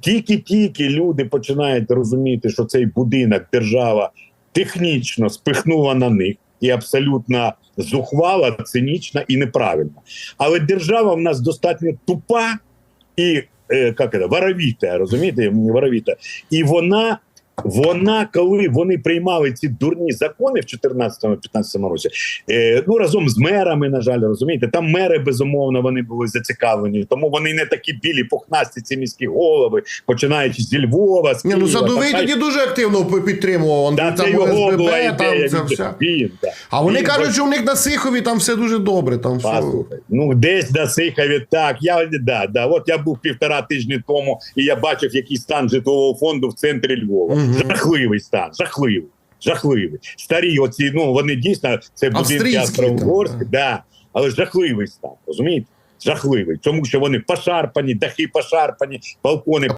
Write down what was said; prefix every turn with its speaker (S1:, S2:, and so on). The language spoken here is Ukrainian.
S1: тільки-тільки люди починають розуміти, що цей будинок держава технічно спихнула на них і абсолютно зухвала, цинічна і неправильна. Але держава в нас достатньо тупа і е, як це, воровіта, розумієте, воровіта. І вона. Вона, коли вони приймали ці дурні закони в 2014-2015 році, е, ну разом з мерами, на жаль, розумієте, там мери безумовно вони були зацікавлені, тому вони не такі білі пухнасті, ці міські голови, починаючи зі Львова, з
S2: Ні, ну Садовий тоді дуже активно підтримував. Он,
S1: Да,
S2: там
S1: його
S2: ОСББ,
S1: була ідея.
S2: там це все.
S1: Він, да.
S2: А вони
S1: Він
S2: кажуть, що в них на Сихові там все дуже добре. Там все.
S1: Ну десь на Сихові так. Я да, да. От я був півтора тижні тому, і я бачив, який стан житлового фонду в центрі Львова.
S2: Мгм.
S1: Жахливий стан, жахливий. Жахливий. Старі, оці, ну вони дійсно це будинки Австро-Угорські, да. але жахливий стан, розумієте? Жахливий, тому що вони пошарпані, дахи пошарпані, балкони